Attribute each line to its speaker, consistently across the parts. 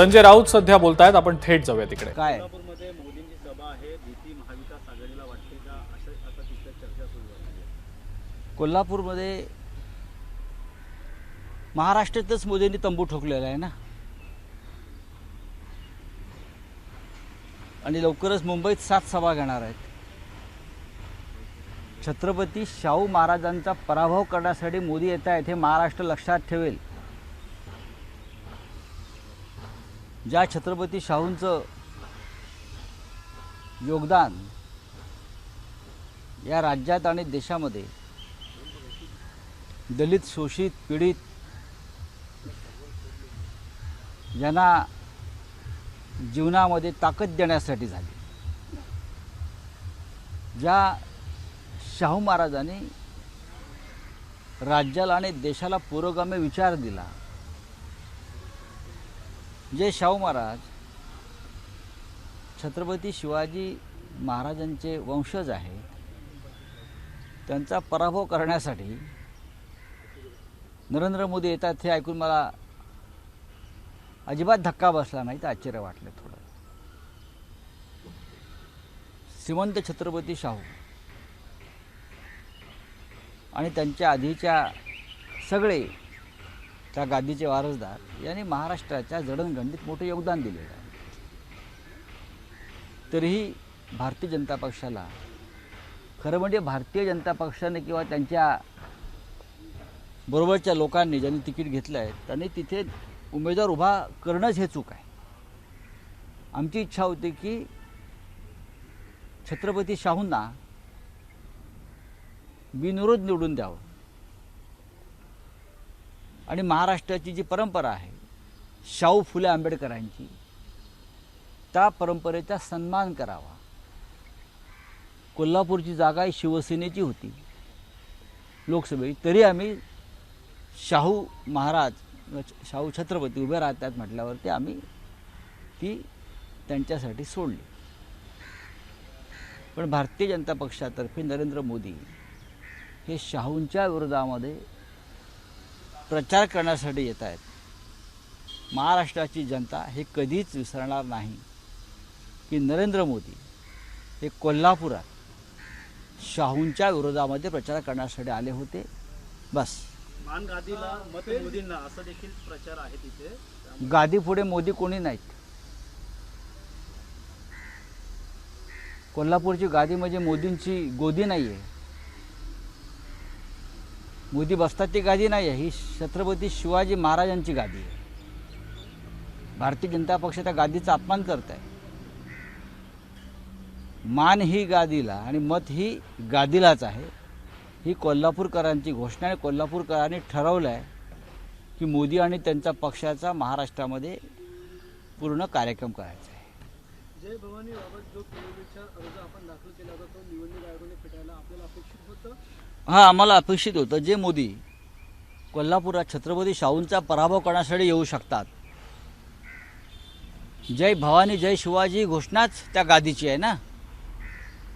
Speaker 1: संजय राऊत सध्या बोलतायत आपण थेट जाऊया तिकडे.
Speaker 2: काय?
Speaker 3: कोल्हापूरमध्ये मोदींची सभा आहे भीती महाविकास आघाडीला वाटते का? असं आता तिथल्या चर्चा सुरू आहे
Speaker 2: कोल्हापूरमध्ये महाराष्ट्रातच मोदींनी तंबू ठोकलेला आहे ना? आणि लवकरच मुंबईत सात सभा घेणार आहेत. छत्रपती शाहू महाराजांचा पराभव करण्यासाठी मोदी येत आहेत हे महाराष्ट्र लक्षात ठेवेल. ज्या छत्रपती शाहूंचं योगदान या राज्यात आणि देशामध्ये दलित शोषित पीडित यांना जीवनामध्ये ताकद देण्यासाठी झाली. ज्या शाहू महाराजांनी राज्याला आणि देशाला पुरोगामी विचार दिला जे शाहू महाराज. छत्रपती शिवाजी महाराजांचे वंशज आहेत. त्यांचा पराभव करण्यासाठी नरेंद्र मोदी येतात हे ऐकून मला अजिबात धक्का बसला नाही तर आश्चर्य वाटलं थोडं. श्रीमंत छत्रपती शाहू आणि त्यांच्या आधीच्या सगळे त्या गादीचे वारसदार यांनी महाराष्ट्राच्या जडणघडणीत मोठं योगदान दिलेलं आहे. तरीही भारतीय जनता पक्षाला खरं म्हणजे भारतीय जनता पक्षाने किंवा त्यांच्या बरोबरच्या लोकांनी ज्यांनी तिकीट घेतलं आहे त्यांनी तिथे उमेदवार उभा करणंच हे चूक आहे. आमची इच्छा होती की छत्रपती शाहूंना बिनविरोध निवडून द्यावं. आणि महाराष्ट्राची जी परंपरा आहे शाहू फुले आंबेडकरांची त्या परंपरेचा सन्मान करावा. कोल्हापूरची जागा ही शिवसेनेची होती. लोकसभेची. तरी आम्ही शाहू महाराज शाहू छत्रपती उभे राहतात म्हटल्यावरती आम्ही ती त्यांच्यासाठी सोडली. पण भारतीय जनता पक्षातर्फे नरेंद्र मोदी हे शाहूंच्या विरोधामध्ये प्रचार करण्यासाठी येत आहेत. महाराष्ट्राची जनता हे कधीच विसरणार नाही की नरेंद्र मोदी हे कोल्हापुरात शाहूंच्या विरोधामध्ये प्रचार करण्यासाठी आले होते. बस.
Speaker 3: मान गादीला मत मोदींना असं देखील प्रचार आहे तिथे. त्यामुळे
Speaker 2: गादीपुढे मोदी कोणी नाहीत. कोल्हापूरची गादी म्हणजे मोदींची गोदी नाही आहे मोदी बसतात ती गादी नाही आहे ही छत्रपती शिवाजी महाराजांची गादी आहे. भारतीय जनता पक्ष त्या गादीचा अपमान करत आहे मान ही गादीला आणि मत ही गादीलाच आहे. ही कोल्हापूरकरांची घोषणा आहे. कोल्हापूरकरांनी ठरवलं आहे की मोदी आणि त्यांच्या पक्षाचा महाराष्ट्रामध्ये पूर्ण कार्यक्रम करायचा आहे.
Speaker 3: जय भवानी बाबत जो अर्ज आपण दाखल केला होता तो निवडणूक आयोगाने फेटायला आपल्याला अपेक्षित होतं
Speaker 2: हां आम्हाला अपेक्षित होतं जे मोदी कोल्हापुरात छत्रपती शाहूंचा पराभव करण्यासाठी येऊ शकतात. जय भवानी जय शिवाजी घोषणाच त्या गादीची आहे ना?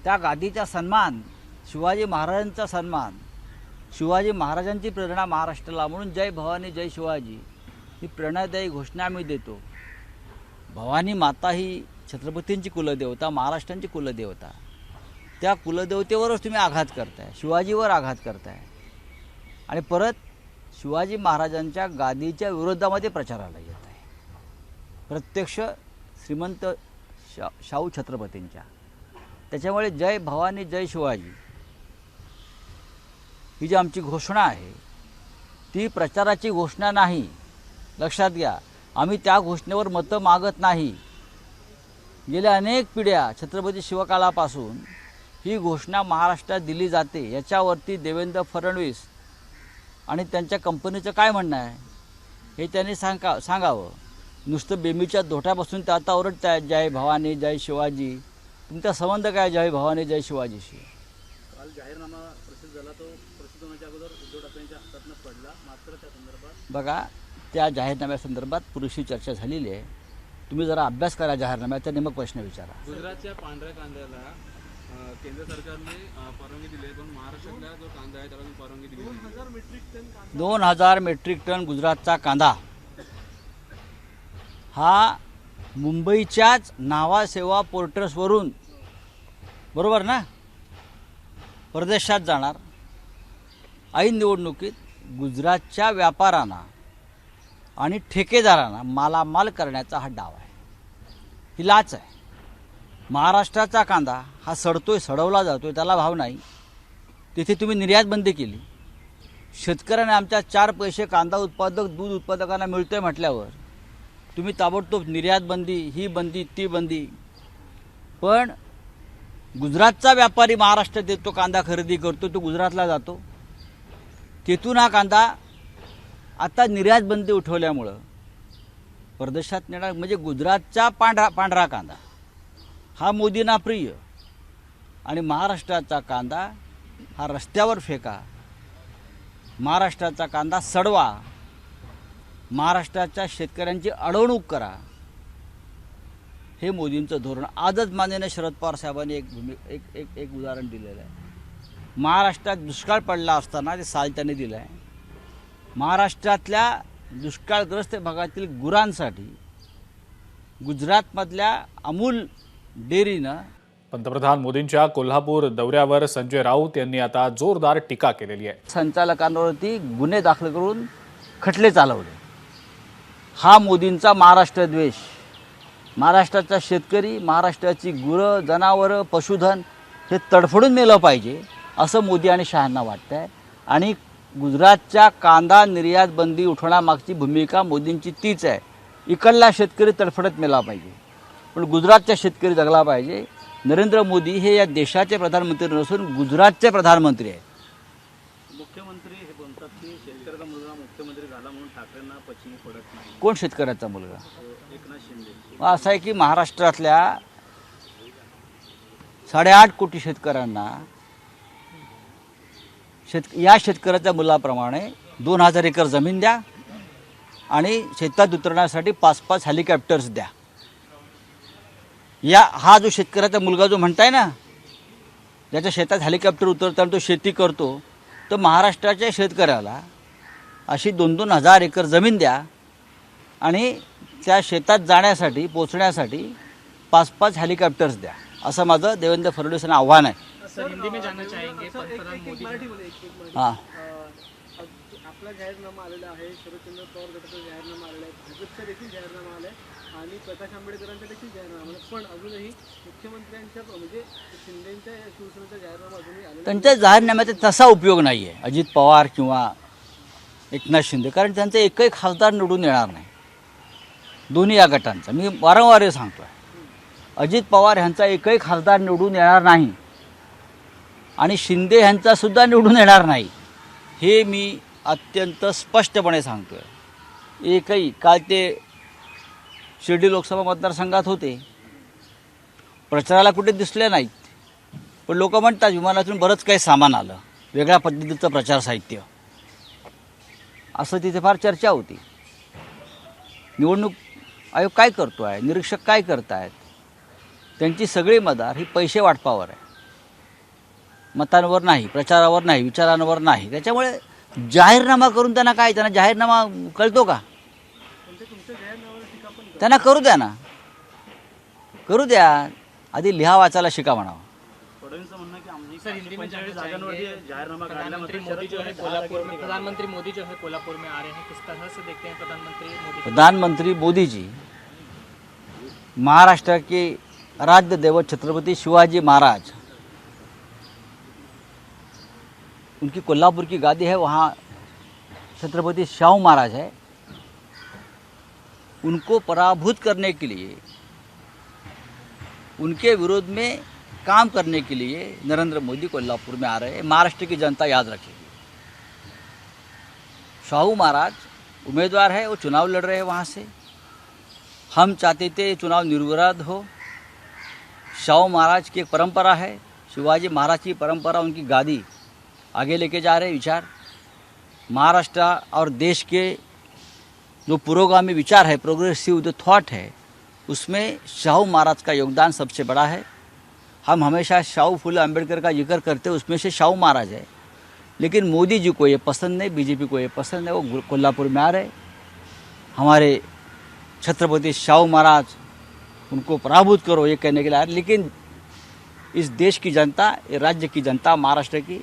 Speaker 2: त्या गादीचा सन्मान शिवाजी महाराजांचा सन्मान शिवाजी महाराजांची प्रेरणा महाराष्ट्राला म्हणून जय भवानी जय शिवाजी ही प्रेरणादायी घोषणा आम्ही देतो. भवानी माता ही छत्रपतींची कुलदेवता महाराष्ट्रांची कुलदेवता. त्या कुलदेवतेवरच तुम्ही आघात करताय शिवाजीवर आघात करताय. आणि परत शिवाजी महाराजांच्या गादीच्या विरोधामध्ये प्रचाराला येत आहे प्रत्यक्ष श्रीमंत शा शाहू छत्रपतींच्या. त्याच्यामुळे जय भवानी जय शिवाजी. ही जी आमची घोषणा आहे ती प्रचाराची घोषणा नाही. लक्षात घ्या आम्ही त्या घोषणेवर मतं मागत नाही. गेल्या अनेक पिढ्या छत्रपती शिवकाळापासून ही घोषणा महाराष्ट्रात दिली जाते. याच्यावरती देवेंद्र फडणवीस आणि त्यांच्या कंपनीचं काय म्हणणं आहे? हे त्यांनी सांगा सांगावं. नुसतं बेमीच्या दोठ्यापासून ते आता ओरडत आहेत जय भवानी जय शिवाजी. तुमचा संबंध काय जय भवानी जय शिवाजीशी?
Speaker 3: काल जाहीरनामा प्रसिद्ध झाला तो प्रसिद्ध होण्याच्या अगोदर उद्धव ठाकरेंच्या हातातनं पडला. मात्र त्या संदर्भात
Speaker 2: बघा त्या जाहीरनाम्यासंदर्भात पुरेशी चर्चा झालेली आहे. तुम्ही जरा अभ्यास करा जाहीरनाम्याचा नेमक प्रश्न विचारा.
Speaker 4: गुजरातच्या पांढऱ्या कांद्याला केंद्र सरकारने परवानगी दिली आहे. पण महाराष्ट्रातला जो कांदा आहे त्याला परवानगी दिली नाही
Speaker 3: हजार मेट्रिक टन कांदा.
Speaker 2: दोन हजार मेट्रिक टन गुजरातचा कांदा. हा मुंबईच्याच नावासेवा पोर्टर्सवरून बरोबर ना? परदेशात जाणार. ऐन निवडणुकीत गुजरातच्या व्यापाऱ्यांना आणि ठेकेदारांना मालामाल करण्याचा हा डाव आहे. ही लाच आहे. महाराष्ट्राचा कांदा हा सडतोय सडवला जातोय त्याला भाव नाही. तिथे तुम्ही निर्यात बंदी केली. शेतकऱ्याने आमच्या चार पैसे कांदा उत्पादक दूध उत्पादकांना मिळतोय म्हटल्यावर तुम्ही ताबडतोब निर्यात बंदी ही बंदी ती बंदी. पण गुजरातचा व्यापारी महाराष्ट्रात येतो कांदा खरेदी करतो तो गुजरातला जातो. तिथून हा कांदा आता निर्यात बंदी उठवल्यामुळं परदेशात नेणार म्हणजे गुजरातचा पांढरा पांढरा कांदा. हा मोदींना प्रिय. आणि महाराष्ट्राचा कांदा हा रस्त्यावर फेका. महाराष्ट्राचा कांदा सडवा. महाराष्ट्राच्या शेतकऱ्यांची अडवणूक करा. हे मोदींचं धोरण. आजच माननीय शरद पवार साहेबांनी एक भूमि एक एक एक उदाहरण दिलेलं आहे. महाराष्ट्रात दुष्काळ पडला असताना ते साल त्यांनी दिलं आहे. महाराष्ट्रातल्या दुष्काळग्रस्त भागातील गुरांसाठी गुजरातमधल्या अमूल डेअरीनं
Speaker 1: पंतप्रधान मोदींच्या कोल्हापूर दौऱ्यावर संजय राऊत यांनी आता जोरदार टीका केलेली आहे.
Speaker 2: संचालकांवरती गुन्हे दाखल करून खटले चालवले. हा मोदींचा महाराष्ट्र द्वेष. महाराष्ट्राचा शेतकरी महाराष्ट्राची गुरं जनावरं पशुधन हे तडफडून मेलं पाहिजे असं मोदी आणि शहांना वाटतं आहे आणि गुजरातच्या कांदा निर्यात बंदी उठवण्यामागची भूमिका मोदींची तीच आहे. इकडला शेतकरी तडफडत मेला पाहिजे. पण गुजरातचा शेतकरी जगला पाहिजे. नरेंद्र मोदी हे या देशाचे प्रधानमंत्री नसून गुजरातचे प्रधानमंत्री आहेत.
Speaker 4: मुख्यमंत्री हे बोलतात की शेतकऱ्याचा मुलगा मुख्यमंत्री झाला म्हणून ठाकरेंना पश्चिमी पडत नाही.
Speaker 2: कोण शेतकऱ्याचा मुलगा?
Speaker 4: एकनाथ शिंदे.
Speaker 2: असं आहे की महाराष्ट्रातल्या साडेआठ कोटी शेतकऱ्यांना शेत या शेतकऱ्याच्या मुलाप्रमाणे दोन हजार एकर जमीन द्या आणि शेतात उतरण्यासाठी पाच पाच हेलिकॉप्टर्स द्या. या हा जो शेतकऱ्याचा मुलगा जो म्हणताय ना ज्याच्या शेतात हेलिकॉप्टर उतरताना तो शेती करतो तर महाराष्ट्राच्या शेतकऱ्याला अशी दोन दोन हजार एकर जमीन द्या आणि त्या शेतात जाण्यासाठी पोचण्यासाठी पाच पाच हेलिकॉप्टर्स द्या असं माझं देवेंद्र फडणवीस यांना आव्हान आहे. हां
Speaker 3: आपला जाहीरनामा आलेला आहे शरदचंद्र पवार गटाचा जाहीरनामा आलेला आहे भाजपचा देखील जाहीरनामा आला आहे आणि प्रकाश आंबेडकरांचा देखील जाहीरनामा आला पण अजूनही मुख्यमंत्र्यांच्या म्हणजे शिंदेच्या शिवसेनेचा जाहीरनामा अजूनही आलेला
Speaker 2: त्यांच्या जाहीरनाम्याचा तसा उपयोग नाही आहे अजित पवार किंवा एकनाथ शिंदे कारण त्यांचा एकही खासदार निवडून येणार नाही. दोन्ही या गटांचा. मी वारंवार हे सांगतो आहे अजित पवार ह्यांचा एकही खासदार निवडून येणार नाही. आणि शिंदे ह्यांचा सुद्धा निवडून येणार नाही. हे मी अत्यंत स्पष्टपणे सांगतो आहे एकही काल ते शिर्डी लोकसभा मतदारसंघात होते. प्रचाराला कुठे दिसले नाहीत. पण लोक म्हणतात विमानातून बरंच काही सामान आलं. वेगळ्या पद्धतीचं प्रचार साहित्य. असं तिथे फार चर्चा होती. निवडणूक आयोग काय करतो आहे निरीक्षक काय करतायत? त्यांची सगळी मदार ही पैसे वाटपावर आहे. मतांवर नाही प्रचारावर नाही विचारांवर नाही. त्याच्यामुळे जाहीरनामा करून त्यांना काय त्यांना जाहीरनामा कळतो का. त्यांना करू द्या ना. करू द्या. आधी लिहा वाचायला शिका म्हणावं.
Speaker 4: फडणवीसचं म्हणणं की आम्ही
Speaker 5: सर हिंदी में जानना
Speaker 4: जागांवरती
Speaker 5: चाहेंगे
Speaker 4: जाहीरनामा काढला
Speaker 5: प्रधानमंत्री
Speaker 4: मात्र
Speaker 5: मोदी जो है
Speaker 4: शरद
Speaker 5: कोल्हापुर में
Speaker 4: पवार
Speaker 5: प्रधानमंत्री मोदी जो है कोल्हापुर में आ रहे हैं किस तरह से देखते हैं प्रधानमंत्री मोदी को?
Speaker 2: प्रधानमंत्री मोदी जी महाराष्ट्र के आराध्य देवत छत्रपति शिवाजी महाराज उनकी कोल्हापुर की गादी है, वहाँ छत्रपति शाहू महाराज है। उनको पराभूत करने के लिए, उनके विरोध में काम करने के लिए नरेंद्र मोदी कोल्हापुर में आ रहे हैं। महाराष्ट्र की जनता याद रखेगी। शाहू महाराज उम्मीदवार है, वो चुनाव लड़ रहे हैं वहाँ से। हम चाहते थे चुनाव निर्विवाद हो। शाहू महाराज की एक परंपरा है, शिवाजी महाराज की परंपरा, उनकी गादी। आगे लेके जा रहे विचार। महाराष्ट्र और देश के जो पुरोगामी विचार है प्रोग्रेसिव जो थॉट है, उसमें शाहू महाराज का योगदान सबसे बड़ा है। हम हमेशा शाहू फुले अंबेडकर का ज़िक्र करते हैं, उसमें से शाहू महाराज है। लेकिन मोदी जी को ये पसंद नहीं, बीजेपी को ये पसंद है वो कोल्हापुर में आ रहे हमारे छत्रपति शाहू महाराज उनको पराभूत करो ये कहने के लिए आए लेकिन इस देश की जनता राज्य की जनता, महाराष्ट्र की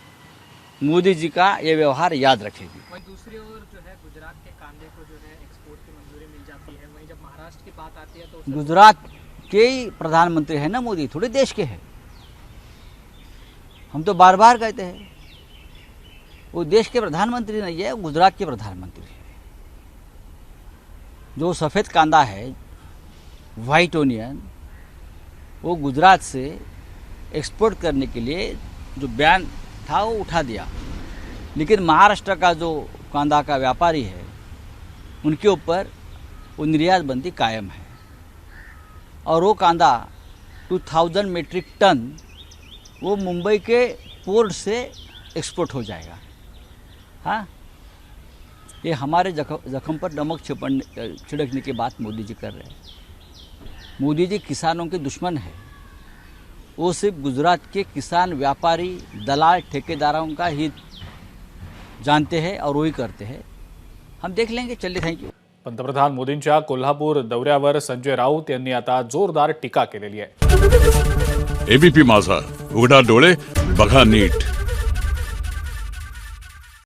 Speaker 2: मोदी जी का ये व्यवहार याद रखेगी।
Speaker 5: वहीं दूसरी ओर जो है गुजरात के कांदे को जो है एक्सपोर्ट की मंजूरी मिल जाती है। वहीं जब महाराष्ट्र की बात आती है तो
Speaker 2: गुजरात के ही प्रधानमंत्री है ना मोदी थोड़े देश के हैं। हम तो बार बार कहते हैं वो देश के प्रधानमंत्री नहीं है गुजरात के प्रधानमंत्री है। जो सफ़ेद कांदा है वाइट ओनियन वो गुजरात से एक्सपोर्ट करने के लिए जो बयान था वो उठा दिया। लेकिन महाराष्ट्र का जो कांदा का व्यापारी है, उनके ऊपर वो निर्यात बंदी कायम है। और वो कांदा 2000 मीट्रिक टन वो मुंबई के पोर्ट से एक्सपोर्ट हो जाएगा। हाँ? ये हमारे जख्म पर नमक छिपड़ने छिड़कने की बात मोदी जी कर रहे हैं। मोदी जी किसानों के दुश्मन है। वो सिर्फ़ गुजरात के किसान व्यापारी दलाल ठेकेदारों का ही जानते हैं और वही करते हैं। हम देख लेंगे चलिए थैंक यू
Speaker 1: पंतप्रधान मोदींच्या कोलहापुर दौर संजय राउत यांनी आता जोरदार टीका के आहे.
Speaker 6: एबीपी माझा उघडा डोळे बघा नीट.